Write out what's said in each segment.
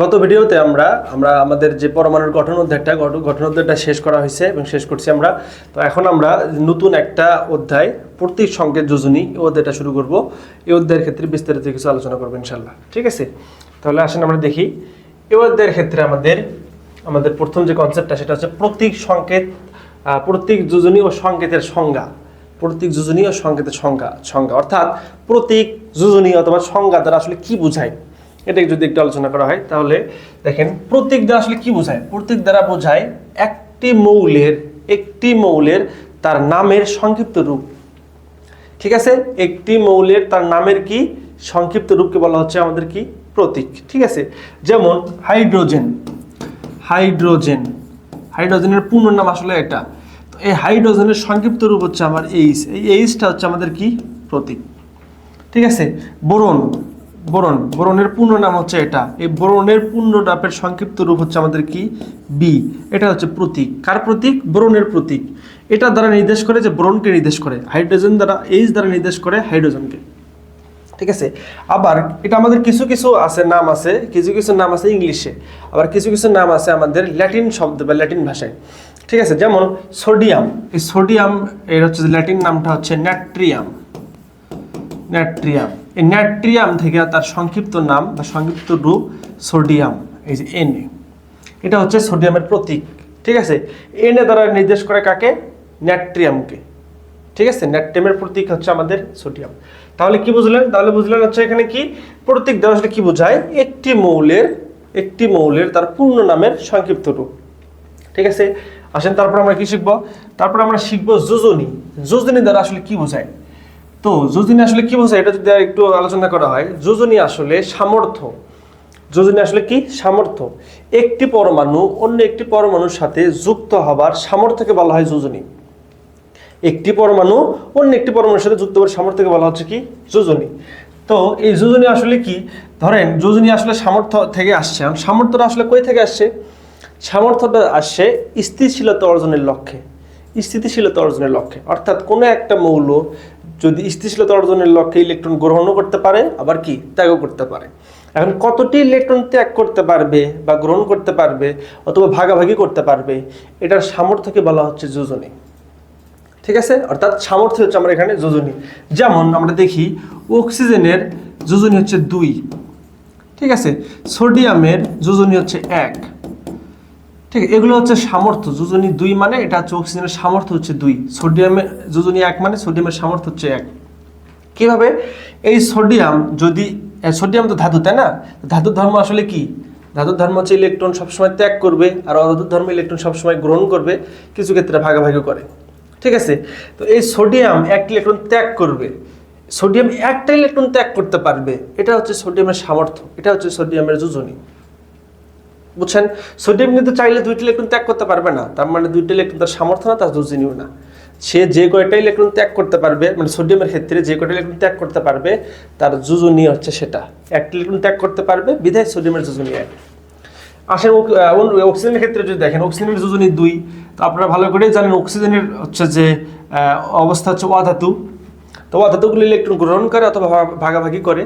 গত ভিডিওতে আমরা আমরা আমাদের যে পরমাণুর গঠন অধ্যায়টা গঠন অধ্যায়টা শেষ করা হয়েছে এবং শেষ করছি আমরা। তো এখন আমরা নতুন একটা অধ্যায়, প্রতীক সংকেত যোজনী, এই অধ্যায়টা শুরু করব। এই অধ্যায়ের ক্ষেত্রে বিস্তারিত কিছু আলোচনা করব ইনশাল্লাহ ঠিক আছে? তাহলে আসেন আমরা দেখি। এই অধ্যায়ের ক্ষেত্রে আমাদের আমাদের প্রথম যে কনসেপ্টটা সেটা হচ্ছে প্রতীক সংকেত প্রতীক যোজনী ও সংকেতের সংজ্ঞা। প্রতীক যোজনী ও সংকেতের সংজ্ঞা সংজ্ঞা। অর্থাৎ প্রতীক যোজনী অথবা সংজ্ঞা দ্বারা আসলে কি বোঝায়? এটা যদি একটু আলোচনা করা হয়, তাহলে দেখেন প্রতীক দ্বারা আসলে কি বোঝায়? প্রতীক দ্বারা বোঝায় একটি মৌলের একটি মৌলের তার নামের সংক্ষিপ্ত রূপ। ঠিক আছে? একটি মৌলের তার নামের কি? সংক্ষিপ্ত রূপকে বলা হচ্ছে আমাদের কি? প্রতীক। ঠিক আছে? যেমন হাইড্রোজেন। হাইড্রোজেন। হাইড্রোজেনের পূর্ণ নাম আসলে এটা। তো এই হাইড্রোজেনের সংক্ষিপ্ত রূপ হচ্ছে আমার এইচ এই এইচটা হচ্ছে আমাদের কি? প্রতীক। ঠিক আছে? বোরন। বোরন। বোরনের পূর্ণ নাম হচ্ছে এটা। এই বোরনের পূর্ণ নামের সংক্ষিপ্ত রূপ হচ্ছে আমাদের কি? বি এটা হচ্ছে প্রতীক। কার প্রতীক? বোরনের প্রতীক। এটা দ্বারা নির্দেশ করে যে বোরনকে নির্দেশ করে। হাইড্রোজেন দ্বারা এইচ দ্বারা নির্দেশ করে হাইড্রোজেনকে। ঠিক আছে? আবার এটা আমাদের কিছু কিছু আছে, নাম আছে। কিছু কিছু নাম আছে ইংলিশে। আবার কিছু কিছু নাম আছে আমাদের ল্যাটিন শব্দ বা ল্যাটিন ভাষায়। ঠিক আছে? যেমন সোডিয়াম। এই সোডিয়াম, এর হচ্ছে ল্যাটিন নামটা হচ্ছে ন্যাট্রিয়াম। ন্যাট্রিয়াম। ন্যাট্রিয়াম থেকে তার সংক্ষিপ্ত নাম বা সংক্ষিপ্ত রূপ সোডিয়াম, এই যে এন এটা হচ্ছে সোডিয়ামের প্রতীক, ঠিক আছে? এনে দ্বারা নির্দেশ করে কাকে? ন্যাট্রিয়ামকে। ঠিক আছে? ন্যাট্রিয়ামের প্রতীক হচ্ছে আমাদের সোডিয়াম। তাহলে কি বুঝলেন? তাহলে বুঝলেন হচ্ছে এখানে কি? প্রতীক দেওয়া আসলে কি বোঝায়? একটি মৌলের একটি মৌলের তার পূর্ণ নামের সংক্ষিপ্ত রূপ। ঠিক আছে? আসেন, তারপর আমরা কি শিখব? তারপর আমরা শিখব যোজনী। যোজনী দ্বারা আসলে কি বোঝায়? তো যোজনী আসলে কি বোঝায় এটা যদি একটু আলোচনা করা হয় যোজনী আসলে সামর্থ্য। যোজনী আসলে কি? সামর্থ্য। একটি পরমাণু অন্য একটি পরমাণুর সাথে যুক্ত হবার সামর্থ্যকে বলা হয় যোজনী একটি পরমাণু অন্য একটি পরমাণুর সাথে যুক্ত হওয়ার সামর্থ্যকে বলা হচ্ছে কি? যোজনী তো এই যোজনী আসলে কি? ধরেন যোজনী আসলে সামর্থ্য থেকে আসছে। সামর্থ্যটা আসলে কই থেকে আসছে? সামর্থ্যটা আসছে স্থিতিশীলতা অর্জনের লক্ষ্যে। স্থিতিশীলতা অর্জনের লক্ষ্যে। অর্থাৎ কোনো একটা মৌল যদি স্থিতিশীলতা অর্জনের লক্ষ্যে ইলেকট্রন গ্রহণও করতে পারে, আবার কি? ত্যাগও করতে পারে। এখন কতটি ইলেকট্রন ত্যাগ করতে পারবে বা গ্রহণ করতে পারবে অথবা ভাগাভাগি করতে পারবে, এটার সামর্থ্যকে বলা হচ্ছে যোজনী। ঠিক আছে? অর্থাৎ সামর্থ্য হচ্ছে আমরা এখানে যোজনী। যেমন আমরা দেখি, অক্সিজেনের যোজনী হচ্ছে দুই। ঠিক আছে? সোডিয়ামের যোজনী হচ্ছে এক। ঠিক, এগুলো হচ্ছে সামর্থ্য, যোজনী দুই মানে এটা হচ্ছে অক্সিজেনের সামর্থ্য হচ্ছে দুই সোডিয়ামের যোজনী এক মানে সোডিয়ামের সামর্থ্য হচ্ছে এক। কীভাবে? এই সোডিয়াম যদি সোডিয়াম তো ধাতু, তাই না? ধাতুর ধর্ম আসলে কি? ধাতুর ধর্ম হচ্ছে ইলেকট্রন সবসময় ত্যাগ করবে, আর অধাতুর ধর্ম ইলেকট্রন সবসময় গ্রহণ করবে, কিছু ক্ষেত্রে ভাগাভাগি করে। ঠিক আছে? তো এই সোডিয়াম এক ইলেকট্রন ত্যাগ করবে। সোডিয়াম একটা ইলেকট্রন ত্যাগ করতে পারবে, এটা হচ্ছে সোডিয়ামের সামর্থ্য, এটা হচ্ছে সোডিয়ামের যোজনী। বুঝছেন? সোডিয়াম কিন্তু চাইলে দুইটা ইলেকট্রন ত্যাগ করতে পারবে না। তার মানে দুইটা ইলেকট্রন তার সামর্থ্য না, তার যোজনীয় না। সে যে কয়টা ইলেকট্রন ত্যাগ করতে পারবে মানে সোডিয়ামের ক্ষেত্রে যে কয়টা ইলেকট্রন ত্যাগ করতে পারবে, তার যোজনী হচ্ছে সেটা। একটা ইলেকট্রন ত্যাগ করতে পারবে, বিধায় সোডিয়ামের যোজনী এক। আসেন অক্সিজেনের ক্ষেত্রে যদি দেখেন, অক্সিজেনের যোজনী দুই। তো আপনারা ভালো করেই জানেন, অক্সিজেনের হচ্ছে যে অবস্থা হচ্ছে অধাতু তো অধাতুগুলো ইলেকট্রন গ্রহণ করে অথবা ভাগাভাগি করে।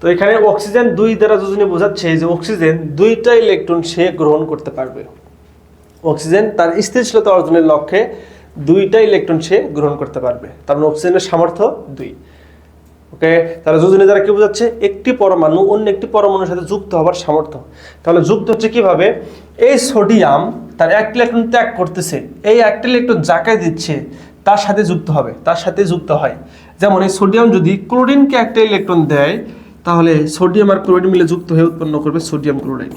তো এখানে অক্সিজেন দুই দ্বারা যোজনী বোঝাচ্ছে যে অক্সিজেন দুইটা ইলেকট্রন সে গ্রহণ করতে পারবে। অক্সিজেন তার স্থিতিশীলতা অর্জনের লক্ষ্যে দুইটা ইলেকট্রন সে গ্রহণ করতে পারবে। তার মানে অক্সিজেনের সামর্থ্য দুই। ওকে? তাহলে যোজনী দ্বারা কি বোঝাচ্ছে? একটি পরমাণু অন্য একটি পরমাণুর সাথে যুক্ত হবার সামর্থ্য। তাহলে যুক্ত হচ্ছে কীভাবে? এই সোডিয়াম তার একটা ইলেকট্রন ত্যাগ করতেছে। এই একটা ইলেকট্রন যাকে দিচ্ছে, তার সাথে যুক্ত হবে, তার সাথে যুক্ত হয়। যেমন এই সোডিয়াম যদি ক্লোরিনকে একটা ইলেকট্রন দেয় তাহলে সোডিয়াম আর ক্লোরিন মিলে যুক্ত হয়ে উৎপন্ন করবে সোডিয়াম ক্লোরাইড।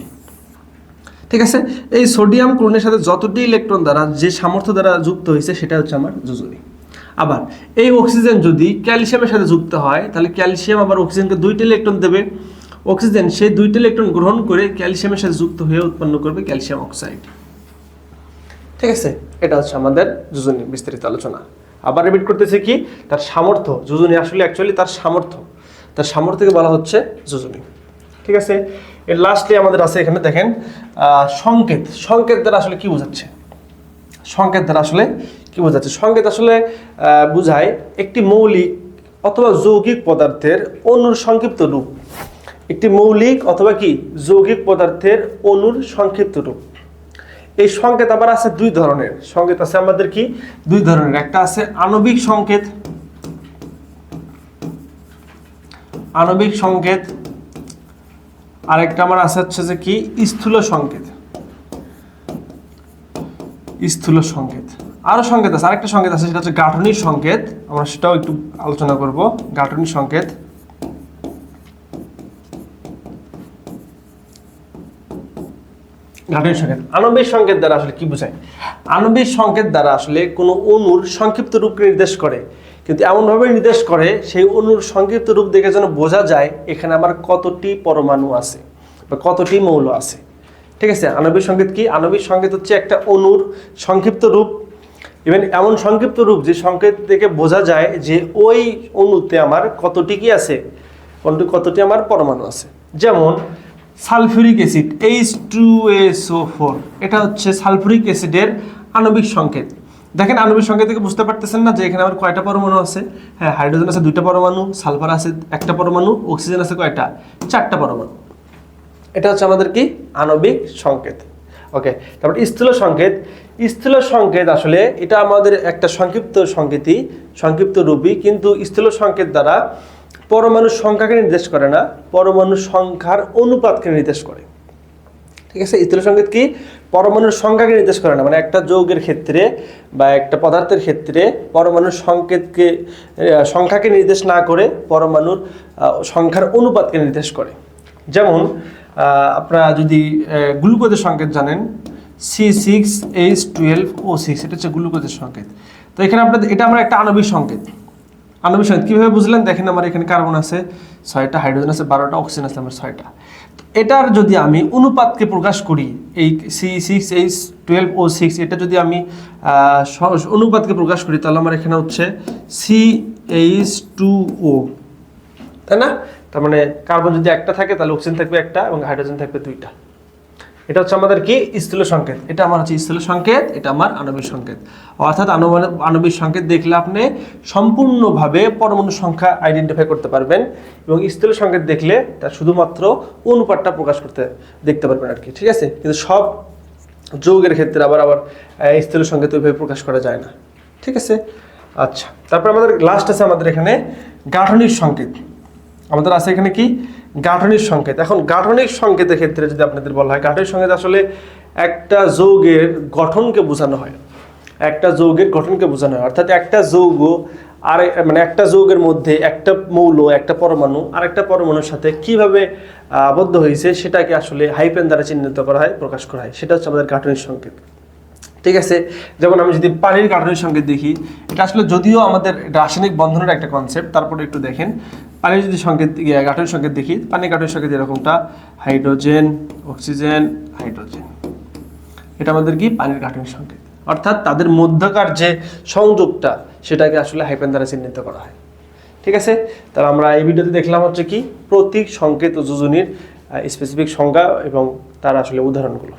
ঠিক আছে? এই সোডিয়াম ক্লোরিনের সাথে যতটি ইলেকট্রন দ্বারা যে সামর্থ্য দ্বারা যুক্ত হয়েছে, সেটা হচ্ছে আমার যোজনী। আবার, এই অক্সিজেন যদি ক্যালসিয়ামের সাথে যুক্ত হয়, তাহলে ক্যালসিয়াম আবার অক্সিজেনকে দুইটা ইলেকট্রন দেবে। অক্সিজেন সেই দুইটা ইলেকট্রন গ্রহণ করে ক্যালসিয়ামের সাথে যুক্ত হয়ে উৎপন্ন করবে ক্যালসিয়াম অক্সাইড। ঠিক আছে? এটা হচ্ছে আমাদের যোজনী বিস্তারিত আলোচনা। আবার রিপিট করতেছে কি? তার সামর্থ্য, যোজনী আসলে অ্যাকচুয়ালি তার সামর্থ্য। তার সামর্থ্যকে বলা হচ্ছে যোজনী। ঠিক আছে? এর লাস্টলি আমাদের আছে এখানে দেখেন সংকেত। সংকেত দ্বারা আসলে কি বোঝাচ্ছে? সংকেত দ্বারা আসলে কি বোঝাচ্ছে? সংকেত আসলে বোঝায় একটি মৌলিক অথবা যৌগিক পদার্থের অণুর সংক্ষিপ্ত রূপ। একটি মৌলিক অথবা কি? যৌগিক পদার্থের অণুর সংক্ষিপ্ত রূপ। এই সংকেত আবার আছে দুই ধরনের। সংকেত আছে আমাদের কি? দুই ধরনের। একটা আছে আণবিক সংকেত আণবিক সংকেত। আরেকটা আমার আছে হচ্ছে যে কি? স্থূল সংকেত। স্থূল সংকেত। আরও সংকেত আছে, আরেকটা সংকেত আছে, সেটা হচ্ছে গাঠনিক সংকেত। আমরা সেটাও একটু আলোচনা করব। গাঠনিক সংকেত। গাঠনিক সংকেত। আণবিক সংকেত দ্বারা আসলে কি বোঝায়? আণবিক সংকেত দ্বারা আসলে কোনো অণুর সংক্ষিপ্ত রূপকে নির্দেশ করে। কিন্তু এমনভাবে নির্দেশ করে, সেই অণুর সংক্ষিপ্ত রূপ দেখে যেন বোঝা যায় এখানে আমার কতটি পরমাণু আছে বা কতটি মৌল আছে। ঠিক আছে? আণবিক সংকেত কি? আণবিক সংকেত হচ্ছে একটা অণুর সংক্ষিপ্ত রূপ। ইভেন এমন সংক্ষিপ্ত রূপ যে সংকেত থেকে বোঝা যায় যে ওই অণুতে আমার কতটি কি আছে? কতটি কতটি আমার পরমাণু আছে? যেমন sulphuric acid H two S O four এটা হচ্ছে সালফিউরিক অ্যাসিডের আণবিক সংকেত। দেখেন আণবিক সংকেত থেকে বুঝতে পারতেছেন না যে এখানে আমার কয়টা পরমাণু আছে? হ্যাঁ হাইড্রোজেন আছে দুইটা পরমাণু, সালফার আছে একটা পরমাণু, অক্সিজেন আছে কয়টা? চারটা পরমাণু। এটা হচ্ছে আমাদের কি? আণবিক সংকেত। ওকে তারপর স্থূল সংকেত। স্থূল সংকেত আসলে এটা আমাদের একটা সংক্ষিপ্ত সংকেতই, সংক্ষিপ্ত রূপই, কিন্তু স্থূল সংকেত দ্বারা পরমাণুর সংখ্যাকে নির্দেশ করে না, পরমাণু সংখ্যার অনুপাতকে নির্দেশ করে। ঠিক আছে? স্থূল সংকেত কি? পরমাণুর সংখ্যাকে নির্দেশ করে না। মানে একটা যৌগের ক্ষেত্রে বা একটা পদার্থের ক্ষেত্রে পরমাণুর সংকেতকে সংখ্যাকে নির্দেশ না করে পরমাণুর সংখ্যার অনুপাতকে নির্দেশ করে। যেমন আপনারা যদি গ্লুকোজের সংকেত জানেন C six H twelve O six এটা হচ্ছে গ্লুকোজের সংকেত। তো এখানে আপনাদের, এটা আমার একটা আণবিক সংকেত। আণবিক সংকেত, কীভাবে বুঝলেন? দেখেন আমার এখানে কার্বন আছে ছয়টা, হাইড্রোজেন আছে বারোটা, অক্সিজেন আছে আমার ছয়টা। এটার যদি আমি অনুপাতকে প্রকাশ করি, এই C six H twelve O six এটা যদি আমি অনুপাতকে প্রকাশ করি, তাহলে আমার এখানে হচ্ছে সি এইচ টু ও তাই না? তার মানে কার্বন যদি একটা থাকে, তাহলে অক্সিজেন থাকবে একটা এবং হাইড্রোজেন থাকবে দুইটা। এটা হচ্ছে আমাদের কি? স্থূল সংকেত। এটা আমার হচ্ছে স্থূল সংকেত, এটা আমার আণবিক সংকেত। অর্থাৎ আণব- আণবিক সংকেত দেখলে আপনি সম্পূর্ণভাবে পরমাণু সংখ্যা আইডেন্টিফাই করতে পারবেন এবং স্থূল সংকেত দেখলে তার শুধুমাত্র অনুপাতটা প্রকাশ করতে দেখতে পারবেন আর কি, ঠিক আছে? কিন্তু সব যৌগের ক্ষেত্রে আবার আবার স্থূল সংকেত ওইভাবে প্রকাশ করা যায় না, ঠিক আছে? আচ্ছা তারপর আমাদের লাস্ট আছে আমাদের এখানে গাঠনিক সংকেত। আমাদের আছে এখানে কি? গাঠনিক সংকেত। এখন গাঠনিক সংকেতের ক্ষেত্রে যদি আপনাদের বলা হয় গাঠনিক সংকেত আসলে একটা যৌগের গঠনকে বোঝানো হয়। একটা যৌগের গঠনকে বোঝানো হয়। অর্থাৎ একটা যৌগ আর মানে একটা যৌগের মধ্যে একটা মৌল, একটা পরমাণু আর একটা পরমাণুর সাথে কীভাবে আবদ্ধ হয়েছে সেটাকে আসলে হাইপেন দ্বারা চিহ্নিত করা হয়, প্রকাশ করা হয়। সেটা হচ্ছে আমাদের গাঠনিক সংকেত। ঠিক আছে? যেমন আমি যদি পানির গাঠনিক সংকেত দেখি এটা আসলে যদিও আমাদের রাসায়নিক বন্ধনের একটা কনসেপ্ট তারপরে একটু দেখেন। পানির যদি সংকেত ইয়ে, গাঠনিক সংকেত দেখি পানির গাঠনিক সংকেত এরকমটা হাইড্রোজেন অক্সিজেন হাইড্রোজেন। এটা আমাদের কি? পানির গাঠনিক সংকেত অর্থাৎ তাদের মধ্যকার যে সংযোগটা সেটাকে আসলে হাইপেন দ্বারা চিহ্নিত করা হয়। ঠিক আছে? তাহলে আমরা এই ভিডিওতে দেখলাম হচ্ছে কি? প্রতীক সংকেত ও যোজনীর স্পেসিফিক সংজ্ঞা এবং তার আসলে উদাহরণগুলো।